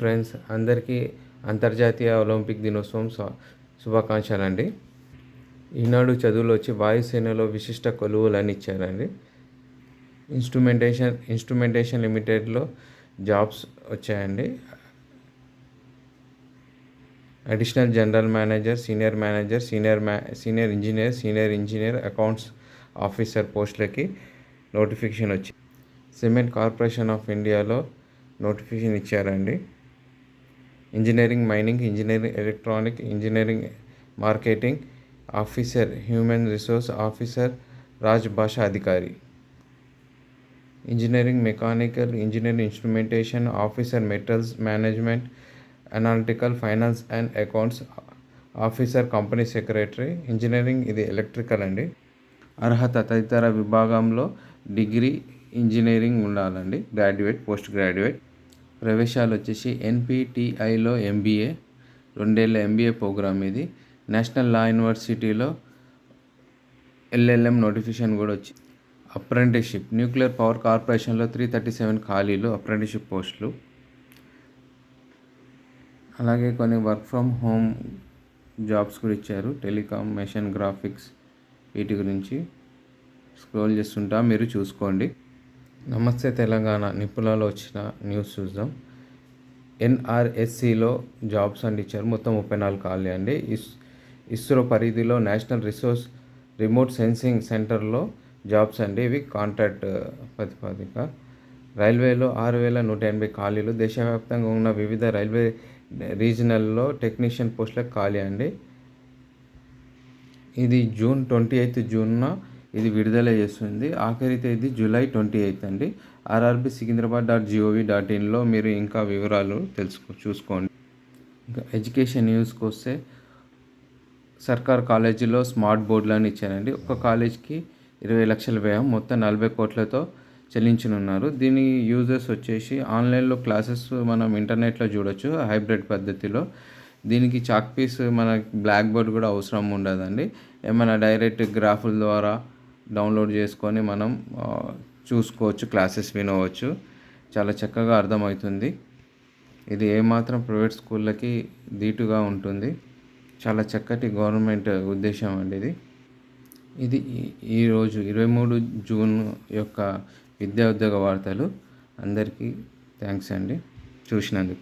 Friends అందరికీ అంతర్జాతీయ Olympic దినోత్సవం శుభాకాంక్షలండి. ఈనాడు చదువులు వచ్చి వాయుసేనలో విశిష్ట కొలువులని ఇచ్చారండి. ఇన్స్ట్రుమెంటేషన్ ఇన్స్ట్రుమెంటేషన్ లిమిటెడ్లో జాబ్స్ వచ్చాయండి. Additional general manager senior manager senior మ్యా senior engineer senior engineer accounts officer పోస్టులకి నోటిఫికేషన్ వచ్చి సిమెంట్ కార్పొరేషన్ ఆఫ్ ఇండియాలో నోటిఫికేషన్ ఇచ్చారండి. Engineering mining engineering electronic engineering marketing officer human resource officer Raj భాషా అధికారి. Engineering mechanical engineering instrumentation officer metals management analytical finance and accounts officer company secretary. Engineering ఇది electrical అండి. అర్హత తదితర విభాగంలో డిగ్రీ ఇంజనీరింగ్ ఉండాలండి. Graduate post graduate. ప్రవేశాలు వచ్చేసి ఎన్పిటిఐలో ఎంబీఏ రెండేళ్ళ ఎంబీఏ ప్రోగ్రామ్ ఇది. నేషనల్ లా యూనివర్సిటీలో ఎల్ఎల్ఎం నోటిఫికేషన్ కూడా వచ్చి అప్రెంటిస్షిప్ న్యూక్లియర్ పవర్ కార్పొరేషన్లో త్రీ థర్టీ సెవెన్ ఖాళీలు అప్రెంటిస్షిప్ పోస్టులు. అలాగే కొన్ని వర్క్ ఫ్రమ్ హోమ్ జాబ్స్ కూడా ఇచ్చారు. టెలికామ్ మెషిన్ గ్రాఫిక్స్ వీటి గురించి స్క్రోల్ చేస్తుంటా మీరు చూసుకోండి. నమస్తే తెలంగాణ నిపుణులలో వచ్చిన న్యూస్ చూద్దాం. ఎన్ఆర్ఎస్సిలో జాబ్స్ అండి ఇచ్చారు మొత్తం ముప్పై నాలుగు ఖాళీ అండి. ఇస్ ఇస్రో పరిధిలో నేషనల్ రిసోర్స్ రిమోట్ సెన్సింగ్ సెంటర్లో జాబ్స్ అండి. ఇవి కాంట్రాక్ట్ ప్రతిపాదిక. రైల్వేలో ఆరు వేల నూట ఎనభై ఖాళీలు. దేశవ్యాప్తంగా ఉన్న వివిధ రైల్వే రీజనల్లో టెక్నీషియన్ పోస్టులకు ఖాళీ అండి. ఇది జూన్ ట్వంటీ ఎయిత్ జూన్న ఇది విడుదల చేస్తుంది. ఆఖరి తేదీ జూలై ట్వంటీ ఎయిత్ అండి. RRB Secunderabad dot GOV dot ఇన్లో మీరు ఇంకా వివరాలు తెలుసుకో చూసుకోండి. ఇంకా ఎడ్యుకేషన్ న్యూస్కి వస్తే సర్కార్ కాలేజీలో స్మార్ట్ బోర్డులను ఇచ్చారండి. ఒక కాలేజ్కి ఇరవై లక్షల వ్యయం మొత్తం నలభై కోట్లతో చెల్లించనున్నారు. దీని యూజర్స్ వచ్చేసి ఆన్లైన్లో క్లాసెస్ మనం ఇంటర్నెట్లో చూడొచ్చు హైబ్రిడ్ పద్ధతిలో. దీనికి చాక్ పీస్ మన బ్లాక్ బోర్డ్ కూడా అవసరం ఉండదండి. ఏమైనా డైరెక్ట్ గ్రాఫుల ద్వారా డౌన్లోడ్ చేసుకొని మనం చూసుకోవచ్చు క్లాసెస్ వినవచ్చు. చాలా చక్కగా అర్థమవుతుంది. ఇది ఏమాత్రం ప్రైవేట్ స్కూళ్ళకి ధీటుగా ఉంటుంది. చాలా చక్కటి గవర్నమెంట్ ఉద్దేశం అండి ఇది. ఇది ఈరోజు ఇరవై మూడు జూన్ యొక్క విద్యా ఉద్యోగ వార్తలు. అందరికీ థ్యాంక్స్ అండి. చూసినందుకు.